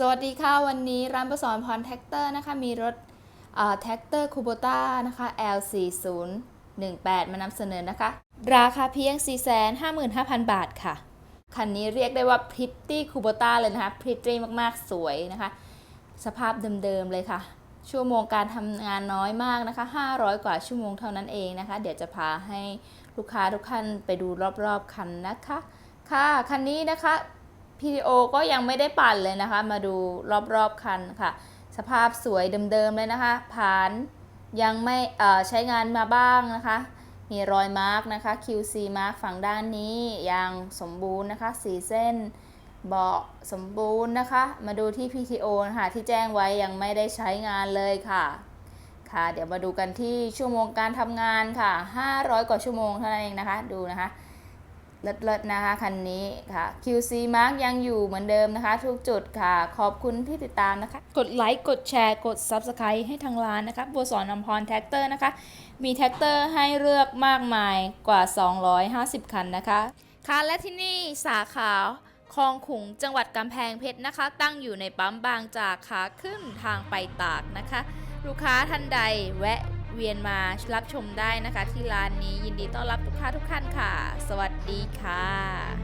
สวัสดีค่ะ วันนี้ร้านประสอนพรแท็กเตอร์นะคะ มีรถแท็กเตอร์คูโบต้านะคะ L4018 มานำเสนอนะคะ ราคาเพียง 455,000 บาทค่ะ คันนี้เรียกได้ว่าพริตตี้คูโบต้าเลยนะคะพริตตี้มากๆ สวยนะคะ สภาพเดิมๆเลยค่ะ ชั่วโมงการทำงานน้อยมากนะคะ 500 กว่าชั่วโมงเท่านั้นเองนะคะ เดี๋ยวจะพาให้ลูกค้าทุกท่านไปดูรอบๆคันนะคะ ค่ะ คันนี้นะคะ PTO ก็ยังไม่ได้ปั่นเลยนะคะ มาดูรอบๆคันค่ะ สภาพสวยเดิมๆเลยนะคะผ่านยังไม่ใช้งานมาบ้างนะคะ มีรอยมาร์กนะคะ QC มาร์กฝั่งด้านนี้ยังสมบูรณ์นะคะสีเส้นเบาะสมบูรณ์นะคะ มาดูที่ PTO นะคะที่แจ้งไว้ยังไม่ได้ใช้งานเลยค่ะ ค่ะ เดี๋ยวมาดูกันที่ชั่วโมงการทำงานค่ะ 500 กว่าชั่วโมงเท่านั้นเองนะคะ ดูนะคะ เลิศๆนะคะคันนี้ค่ะ QC Mark ยังอยู่เหมือนเดิมนะคะ ทุกจุดค่ะ ขอบคุณที่ติดตามนะคะ กดไลค์กดแชร์กด Subscribe ให้ทางร้านนะคะบัวสอนนำพรแท็กเตอร์นะคะ มีแท็กเตอร์ให้เลือกมากมายกว่า 250 คันนะคะค่ะและที่นี่สาขาคลองขุงจังหวัดกำแพงเพชรนะคะ ตั้งอยู่ในปั๊มบางจากขาขึ้นทางไปตากนะคะ ลูกค้าท่านใดแวะ เวียนมารับชมได้นะคะ ที่ร้านนี้ยินดีต้อนรับทุกค้าทุกท่านค่ะ สวัสดีค่ะ